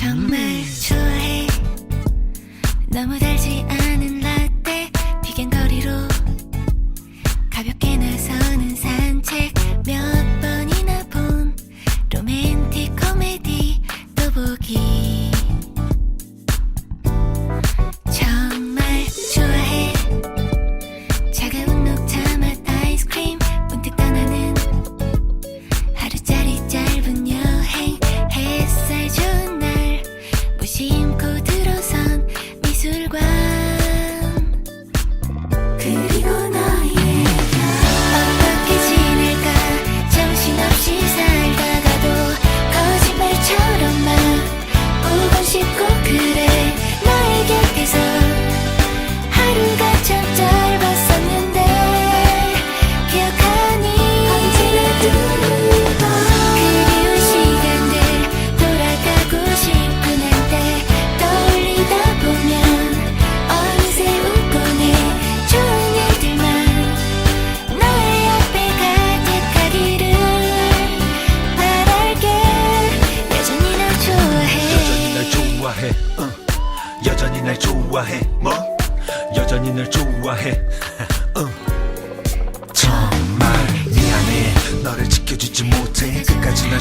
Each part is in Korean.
정말 좋아해. 너무 달지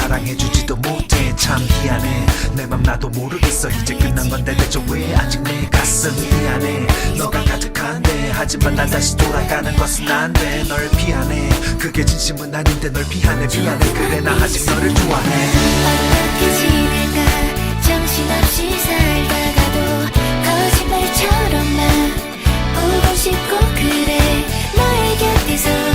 사랑해주지도 못해. 참 미안해. 내 맘 나도 모르겠어. 이제 끝난 건데 대체 왜 아직 내 가슴이 미안해? 너가 가득한데. 하지만 난 다시 돌아가는 것은 안돼. 널 피하네. 그게 진심은 아닌데 널 피하네. 미안해. 그래 나 아직 너를 좋아해. 어떻게 지낼까? 정신없이 살다가도 거짓말처럼만 보고 싶고 그래. 너의 곁에서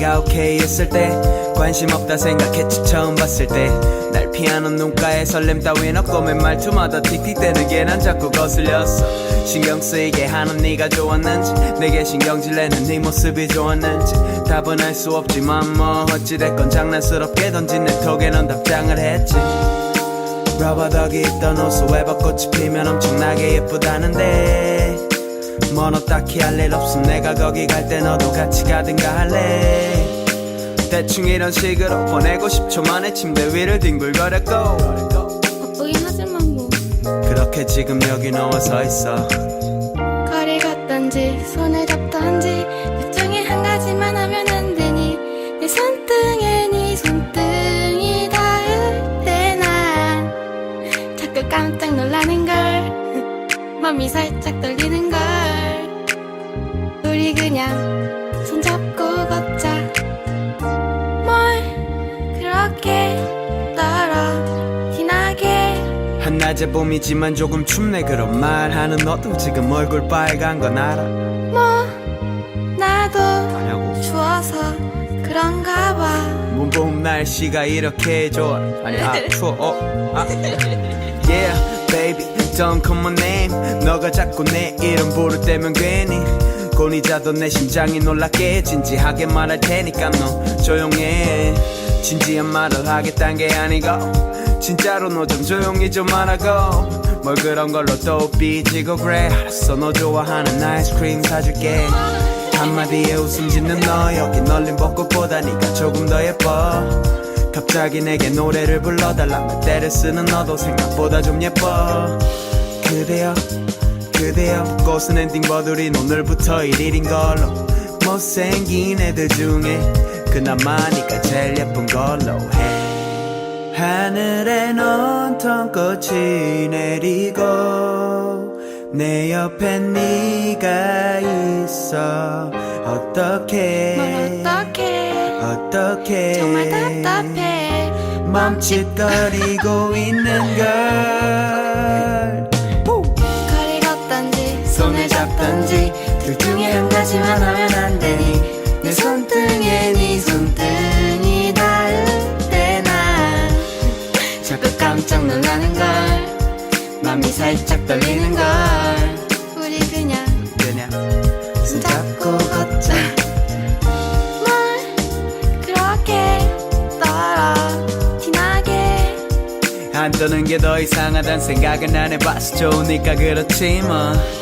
네가 오케이 했을 때 관심 없다 생각했지 처음 봤을 때. 날 피하는 눈가에 설렘 따윈 없고 맨 말투마다 틱틱대는 게 난 자꾸 거슬렸어. 신경 쓰이게 하는 네가 좋았는지 내게 신경질 내는 네 모습이 좋았는지. 답은 알 수 없지만 뭐 어찌됐건 장난스럽게 던진 내 톡에 넌 답장을 했지. 러버덕이 있던 옷을 왜 벚꽃이 피면 엄청나게 예쁘다는데 뭐너 딱히 할 일 없음. 내가 거기 갈 때 너도 같이 가든가 할래. 대충 이런 식으로 보내고 10초 만에 침대 위를 뒹굴거렸고. 바쁘긴 하지만 뭐. 그렇게 지금 여기 너와 서 있어. 거리 걷던지 손을 잡던지 둘 중에 한 가지만 하면 안 되니. 내 손등에 네 손등이 닿을 때난 자꾸 깜짝 놀라는 걸. 맘이 살 낮에 봄이지만 조금 춥네. 그런 말하는 너도 지금 얼굴 빨간 건 알아? 뭐? 나도 아냐고. 추워서 그런가 봐. 문봄 날씨가 이렇게 좋아. 아니 아 추워. 어 아. Yeah baby don't call my name. 너가 자꾸 내 이름 부를 때면 괜히 자던 내 심장이 놀랍게 진지하게 말할 테니까 너 조용해. 진지한 말을 하겠단 게 아니고 진짜로 너 좀 조용히 좀 하라고. 뭘 그런 걸로 또 삐지고 그래. 알았어 너 좋아하는 아이스크림 사줄게. 한마디에 웃음 짓는 너 여기 널린 벚꽃보다 네가 조금 더 예뻐. 갑자기 내게 노래를 불러달라며 때를 쓰는 너도 생각보다 좀 예뻐. 그대여 그대여 꽃은 엔딩 버들인 오늘부터 일일인 걸로. 못생긴 애들 중에 그나마 네가 제일 예쁜 걸로 해 하늘엔 온통 꽃이 내리고 내 옆엔 네가 있어. 어떻게? 뭘 어떡해 어떻게? 정말 답답해. 멈칫거리고 있는 걸. 거리 걷던지 손을 잡던지 둘 중에 한 가지만 하면 게 더 이상하단 생각은 안 해봤어. 좋으니까 그렇지 뭐. 뭐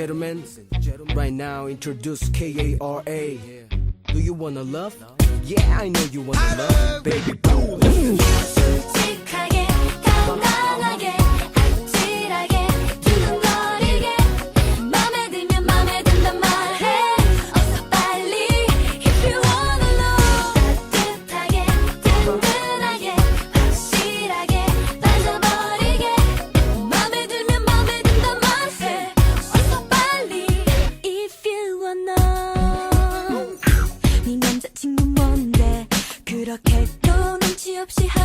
gentlemen, right now introduce KARA. Do you wanna love? Yeah, I know you wanna love, baby boo. 없이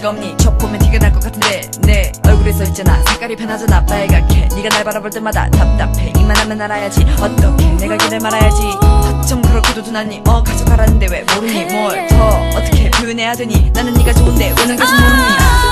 눈치가 없니? 저 보면 티가 날 것 같은데. 내 얼굴에서 있잖아. 색깔이 변하잖아. 빨갛게. 네가 날 바라볼 때마다 답답해. 이만하면 알아야지. 어떻게 내가 길을 말아야지. 어쩜 그렇게도 둔하니? 어 가져가라는데 왜 모르니? 뭘 더 어떻게 표현해야 되니? 나는 네가 좋은데 왜 난 가지 모르니?